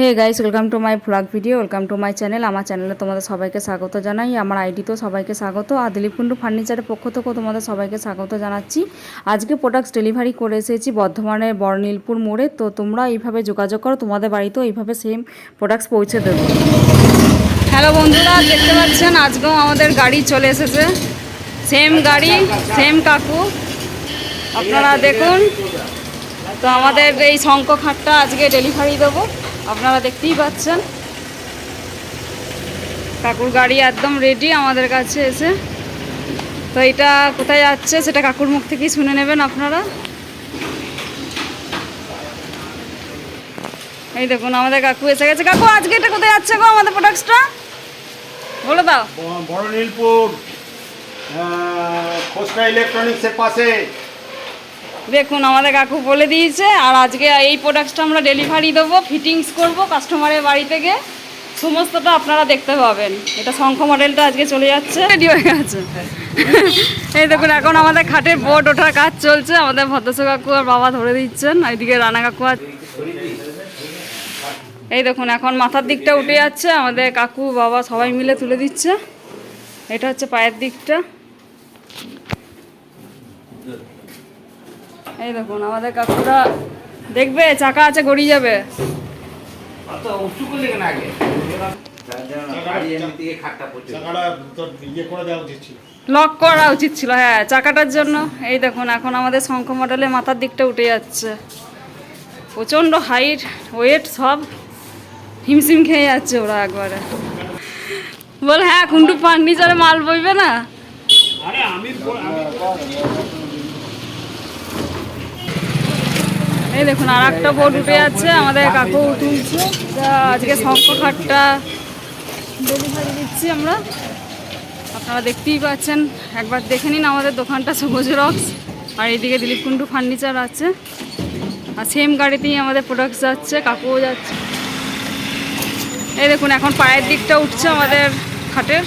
Hey guys welcome to my vlog video welcome to my channel আমার চ্যানেলে তোমাদের সবাইকে স্বাগত জানাই, আমার আইডিতেও সবাইকে স্বাগত, আর দিলীপ কুণ্ডু ফার্নিচারের পক্ষ থেকেও তোমাদের সবাইকে স্বাগত জানাচ্ছি। আজকে প্রোডাক্টস ডেলিভারি করে এসেছি বর্ধমানের বর্ণিলপুর মোড়ে, তো তোমরা এইভাবে যোগাযোগ করো, তোমাদের বাড়িতেও এইভাবে সেম প্রোডাক্টস পৌঁছে দেবো। হ্যালো বন্ধুরা, দেখতে পাচ্ছেন, আজকেও আমাদের গাড়ি চলে এসেছে। সেম গাড়ি সেম কাকু। আপনারা দেখুন, তো আমাদের এই শঙ্খ খাটটা আজকে ডেলিভারি দেবো। আপনারা দেখতেই পাচ্ছেন। কাকুর গাড়ি একদম রেডি আমাদের কাছে এসে। তো এটা কোথায় যাচ্ছে সেটা কাকুর মুখ থেকেই শুনে নেবেন আপনারা। এই দেখুন, আমাদের কাকু এসে গেছে। কাকু, আজকে এটা কোথায় যাচ্ছে গো আমাদের প্রোডাক্টসটা বলে দাও। বড় নীলপুর। খোসরা ইলেকট্রনিক্সের পাশে। দেখুন, আমাদের কাকু বলে দিয়েছে, আর আজকে এই প্রোডাক্টসটা আমরা ডেলিভারি দেবো ফিটিংস করব কাস্টমারের বাড়ি থেকে। সমস্তটা আপনারা দেখতে পাবেন। এটা শঙ্খ মডেলটা আজকে চলে যাচ্ছে। রেডি হয়ে গেছে। এই দেখুন, এখন আমাদের খাটের বোর্ড ওঠার কাজ চলছে। আমাদের ভদ্রস কাকু আর বাবা ধরে দিচ্ছেন। এদিকে রানা কাকু আর এই দেখুন, এখন মাথার দিকটা উঠে যাচ্ছে। আমাদের কাকু, বাবা সবাই মিলে তুলে দিচ্ছে। এটা হচ্ছে পায়ের দিকটা। এই দেখুন আমাদের কাকুরা দেখবে চাকা আছে গড়িয়ে যাবে। চাকাটা তোর ইয়ে করে উচিত ছিল। লক করা উচিত ছিল হ্যাঁ চাকাটার জন্য। এই দেখুন এখন আমাদের শঙ্খ মডেলে মাথার দিকটা উঠে যাচ্ছে। প্রচণ্ড হাইট ওয়েট সব হিমশিম খেয়ে যাচ্ছে ওরা একবারে। বল হ্যাঁ কুন্টু ফার্নিচারে মাল বইবে না? আরে আমি আমি এই দেখুন আর একটা বোর্ড উঠে যাচ্ছে, আমাদের কাকু তুলছে। আজকে শঙ্খ খাটটা ডেলিভারি দিচ্ছি আমরা। আপনারা দেখতেই পাচ্ছেন, একবার দেখে নিন আমাদের দোকানটা, সবুজ রক্স আর এইদিকে দিলীপ কুণ্ডু ফার্নিচার আছে। আর সেম গাড়িতেই আমাদের প্রোডাক্ট যাচ্ছে, কাকুও যাচ্ছে। এই দেখুন, এখন পায়ের দিকটা উঠছে আমাদের খাটের।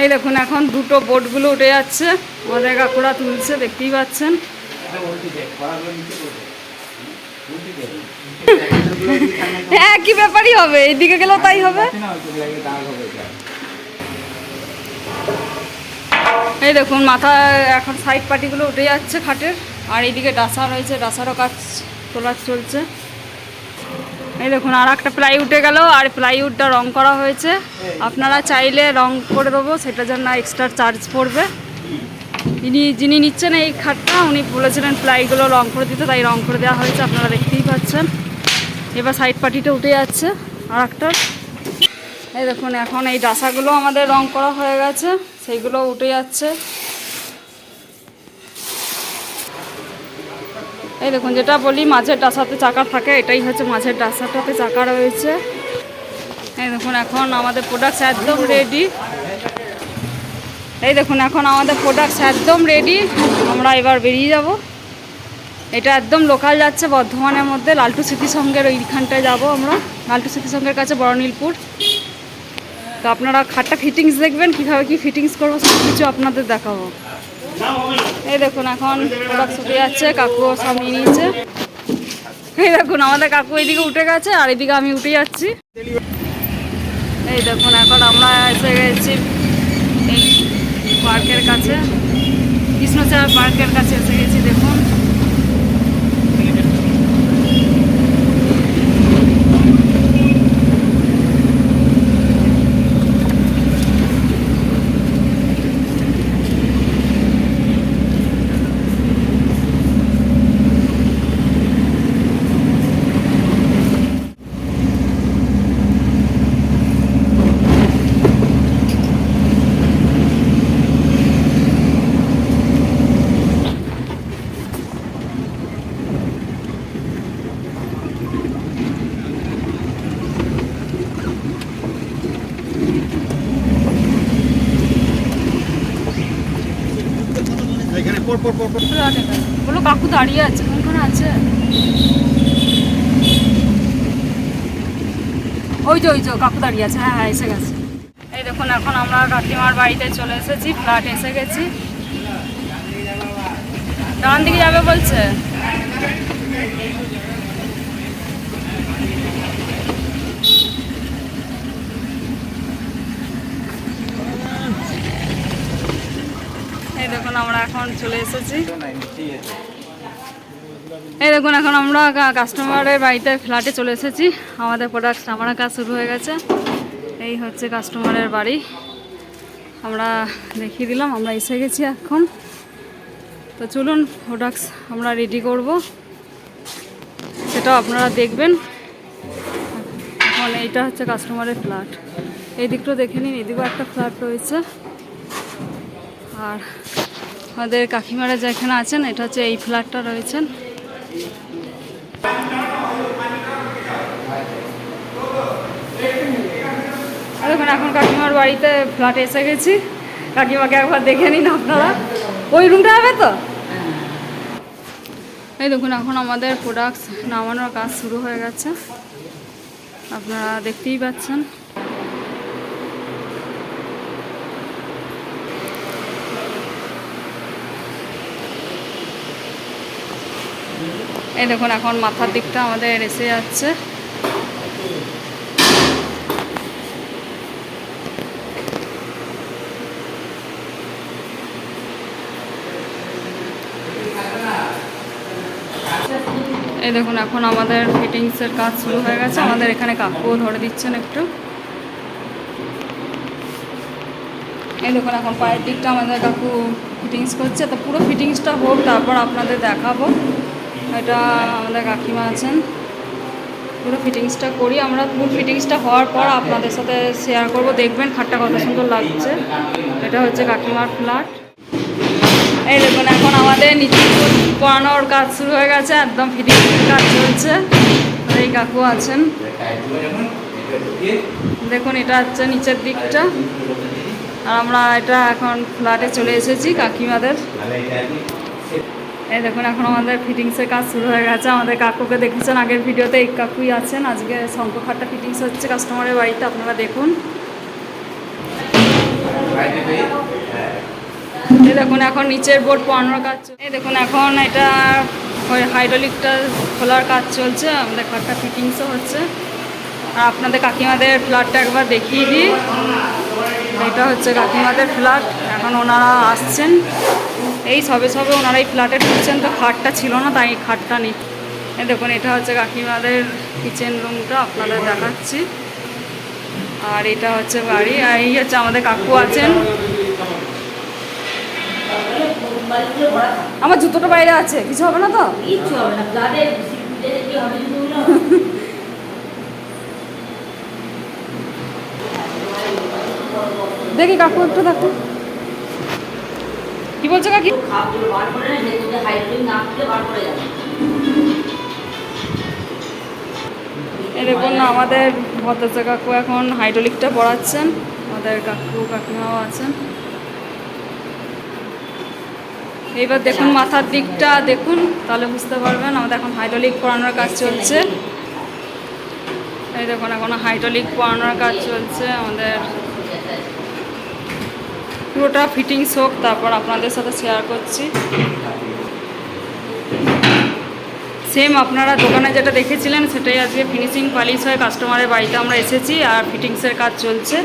এই দেখুন, এখন দুটো বোটগুলো উঠে যাচ্ছে। আমাদের কাকুরা তুলছে, দেখতেই পাচ্ছেন। হ্যাঁ কি ব্যাপারই হবে? এইদিকে গেলেও তাই হবে। এই দেখুন মাথা এখন সাইড পাটিগুলো উঠে যাচ্ছে খাটের। আর এইদিকে ডাসা রয়েছে, ডাসারও কাজ তোলা চলছে। এই দেখুন আর একটা প্লাই উঠে গেল, আর প্লাইউডটা রং করা হয়েছে। আপনারা চাইলে রং করে দেবো সেটা জন্য এক্সট্রা চার্জ পড়বে। ইনি, যিনি নিচ্ছেন এই খাটটা, উনি বলেছিলেন প্লাইগুলো রং করে দিতে, তাই রং করে দেওয়া হয়েছে, আপনারা দেখতেই পাচ্ছেন। এবার সাইড পাটিটা উঠে যাচ্ছে আর একটা এই দেখুন, এখন এই ডাসাগুলো আমাদের রং করা হয়ে গেছে, সেইগুলো উঠে যাচ্ছে। এই দেখুন, যেটা বলি, মাঝের ডাসাতে চাকা থাকে, এটাই হচ্ছে মাঝের ডাসাটাতে চাকা রয়েছে। এই দেখুন, এখন আমাদের প্রোডাক্টস একদম রেডি এই দেখুন, এখন আমাদের প্রোডাক্টস একদম রেডি আমরা এবার বেরিয়ে যাব। এটা একদম লোকাল যাচ্ছে, বর্ধমানের মধ্যে। লালটু স্মৃতি সঙ্গের ওইখানটায় যাব আমরা। লালটু স্মৃতি সঙ্গের কাছে বড়নীলপুর তো আপনারা খাটটা ফিটিংস দেখবেন, কীভাবে কি ফিটিংস করব সব কিছু আপনাদের দেখাবো। এই দেখুন এখন প্রোডাক্ট উঠে যাচ্ছে, কাকু সামনে নিয়েছে। এই দেখুন, আমাদের কাকু এইদিকে উঠে গেছে, আর এদিকে আমি উঠে যাচ্ছি। এই দেখুন, এখন আমরা এসে গেছি এই পার্কের কাছে, কৃষ্ণচার পার্কের কাছে এসে গেছি, দেখুন। পর পর পর পর বলো কাকু দাঁড়িয়ে আছে, কোনখানে আছে? ওই যে ওই যে, কাকু দাঁড়িয়ে আছে হ্যাঁ হ্যাঁ এসে গেছে। এই দেখুন, এখন আমরা কাকিমার বাড়িতে চলে এসেছি, ফ্ল্যাট এসে গেছি। ডান দিকে যাবে বলছে এই দেখুন আমরা এখন চলে এসেছি। এই দেখুন, এখন আমরা কাস্টমারের বাড়িতে ফ্ল্যাটে চলে এসেছি। আমাদের প্রোডাক্ট নামানোর কাজ শুরু হয়ে গেছে। এই হচ্ছে কাস্টমারের বাড়ি। আমরা দেখিয়ে দিলাম, আমরা এসে গেছি এখন। তো চলুন প্রোডাক্টস আমরা রেডি করব। সেটাও আপনারা দেখবেন। এখন এইটা হচ্ছে কাস্টমারের ফ্ল্যাট এই দিকটাও দেখে নিন এদিকেও একটা ফ্ল্যাট রয়েছে। আর আমাদের কাকিমারা যেখানে আছেন, এটা হচ্ছে এই ফ্ল্যাটটা রয়েছেন। দেখুন এখন কাকিমার বাড়িতে ফ্ল্যাটে এসে গেছি। কাকিমাকে একবার দেখে নিন আপনারা। ওই রুমটা হবে তো? এই দেখুন, এখন আমাদের প্রোডাক্টস নামানোর কাজ শুরু হয়ে গেছে। আপনারা দেখতেই পাচ্ছেন। এই দেখুন, এখন মাথার দিকটা আমাদের এসে যাচ্ছে। এই দেখুন, এখন আমাদের ফিটিংসের কাজ শুরু হয়ে গেছে। আমাদের এখানে কাকুও ধরে দিচ্ছেন একটু। এই দেখুন, এখন পায়ের দিকটা আমাদের কাকু ফিটিংস করছে। তো পুরো ফিটিংসটা হোক, তারপর আপনাদের দেখাবো। এটা আমাদের কাকিমা আছেন। পুরো ফিটিংসটা করি। আমরা পুরো ফিটিংসটা হওয়ার পর আপনাদের সাথে শেয়ার করব। দেখবেন খাটটা কত সুন্দর লাগছে। এটা হচ্ছে কাকিমার ফ্ল্যাট এই দেখুন এখন আমাদের নিচে পড়ানোর কাজ শুরু হয়ে গেছে। একদম ফিটিং কাজ চলছে। এই কাকু আছেন। দেখুন এটা হচ্ছে নিচের দিকটা। আর আমরা এটা এখন ফ্ল্যাটে চলে এসেছি কাকিমাদের। এই দেখুন, এখন আমাদের ফিটিংসের কাজ শুরু হয়ে গেছে। আমাদের কাকুকে দেখেছেন, আগের ভিডিওতে এই কাকুই আছেন। আজকে শঙ্করখাটটা ফিটিংস হচ্ছে কাস্টমারের বাড়িতে, আপনারা দেখুন। এই দেখুন, এখন নিচের বোর্ড পড়ানোর কাজ এই দেখুন, এখন এটা ওই হাইড্রোলিকটা খোলার কাজ চলছে। আমাদের খাটটা ফিটিংসও হচ্ছে। আর আপনাদের কাকিমাদের ফ্ল্যাটটা একবার দেখিয়ে দিই। এটা হচ্ছে কাকিমাদের ফ্ল্যাট এখন ওনারা আসছেন। এই সবে সবে ওনারা এই ফ্ল্যাটে ঢুকছেন তো খাটটা ছিল না তাই খাটটা নেই। দেখুন এটা হচ্ছে কাকিমাদের কিচেন রুমটা আপনাদের দেখাচ্ছি। আর এটা হচ্ছে বাড়ি আর এই হচ্ছে আমাদের কাকু আছেন। আমার জুতোটা বাইরে আছে কিছু হবে না তো? হবে না দেখি কাকু একটু দেখো কি বলছো কাকি খাপগুলো বার করে না যেগুলো হাইড্রোলিক না দিলে বার করে যাবে এই দেখুন, আমাদের ভদ্রতা কাকু এখন হাইড্রোলিকটা পড়াচ্ছেন। আমাদের কাকু কাকিমাও আছেন। এইবার দেখুন মাথার দিকটা, দেখুন, তাহলে বুঝতে পারবেন আমাদের এখন হাইড্রোলিক পড়ানোর কাজ চলছে। এই দেখুন, এখন হাইড্রোলিক পড়ানোর কাজ চলছে আমাদের। পুরোটা ফিটিংস হোক, তারপর আপনাদের সাথে শেয়ার করছি। সেম আপনারা দোকানে যেটা দেখেছিলেন, সেটাই আজকে ফিনিশিং পালিশ হয়ে। কাস্টমারের বাড়িতে আমরা এসেছি আর ফিটিংসের কাজ চলছে।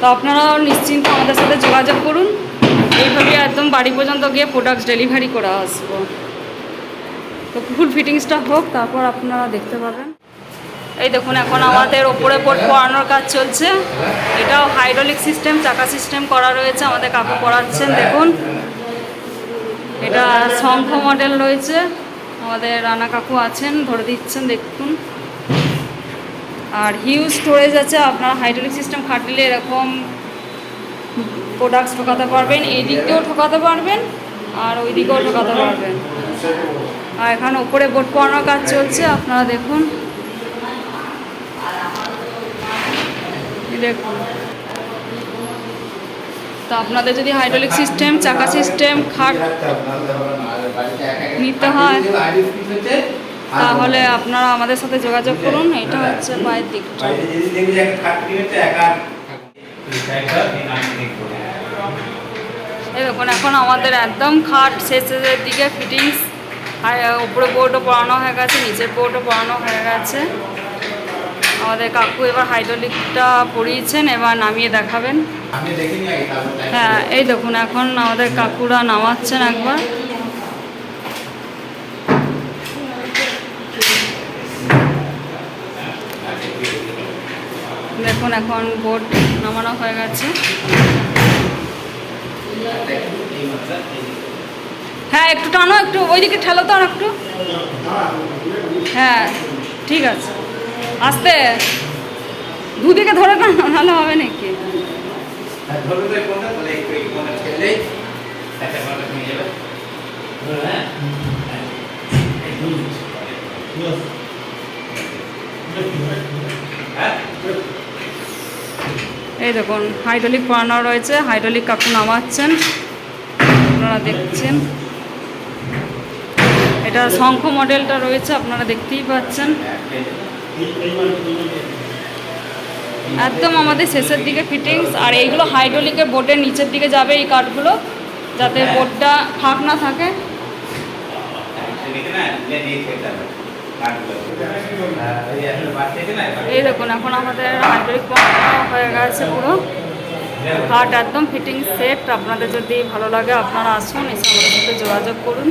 তো আপনারাও নিশ্চিন্ত আমাদের সাথে যোগাযোগ করুন। এইভাবে একদম বাড়ি পর্যন্ত গিয়ে প্রোডাক্টস ডেলিভারি করে আসব। তো ফুল ফিটিংসটা হোক, তারপর আপনারা দেখতে পাবেন। এই দেখুন, এখন আমাদের ওপরে বোর্ড পড়ানোর কাজ চলছে। এটাও হাইড্রোলিক সিস্টেম চাকা সিস্টেম করা রয়েছে, আমাদের কাকু পড়াচ্ছেন, দেখুন। এটা শঙ্খ মডেল রয়েছে, আমাদের রানা কাকু আছেন, ধরে দিচ্ছেন, দেখুন। আর হিউজ স্টোরেজ আছে, আপনার হাইড্রোলিক সিস্টেম খাটলে এরকম প্রোডাক্টস ঠোকাতে পারবেন এই দিক দিয়েও ঠোকাতে পারবেন, আর ওই দিকেও ঠোকাতে পারবেন। আর এখানে ওপরে বোর্ড পড়ানোর কাজ চলছে, আপনারা দেখুন। দেখুন তো আপনাদের যদি হাইড্রোলিক সিস্টেম চাকা সিস্টেম খাট নিতে হয়, তাহলে আপনারা আমাদের সাথে যোগাযোগ করুন। এটা হচ্ছে পায়ের দিকটা। দেখুন, এখন আমাদের একদম খাট শেষের দিকে ফিটিংস আর উপরে বোর্ডও পড়ানো হয়ে গেছে, নিচের বোর্ডও পড়ানো হয়ে গেছে। আমাদের কাকু এবার হাইড্রোলিকটা পরিয়েছেন এবার নামিয়ে দেখাবেন। হ্যাঁ এই দেখুন এখন আমাদের কাকুরা নামাচ্ছেন একবার। দেখুন এখন বোর্ড নামানো হয়ে গেছে। হ্যাঁ একটু টানো একটু ওইদিকে ঠেলো তো আর একটু। হ্যাঁ ঠিক আছে। আস্তে দুদিকে ধরে না ভালো হবে নাকি হ্যাঁ। হ্যাঁ? হ্যাঁ। এই। হ্যাঁ? দেখুন হাইড্রোলিক পড়ানো রয়েছে হাইড্রোলিক কাকু নামাচ্ছেন আপনারা দেখছেন এটা শঙ্খ মডেলটা রয়েছে আপনারা দেখতেই পাচ্ছেন একদম আমাদের শেষের দিকে ফিটিংস আর এইগুলো হাইড্রোলিকের বোর্ডের নিচের দিকে যাবে এই কাঠগুলো যাতে বোর্ডটা ফাঁক না থাকে। হ্যাঁ, এই দেখুন এখন আমাদের হাইড্রোলিক হয়ে গেছে পুরো। কাঠ একদম ফিটিং সেট আপনাদের যদি ভালো লাগে আপনারা আসুন এসে আমাদের সাথে যোগাযোগ করুন।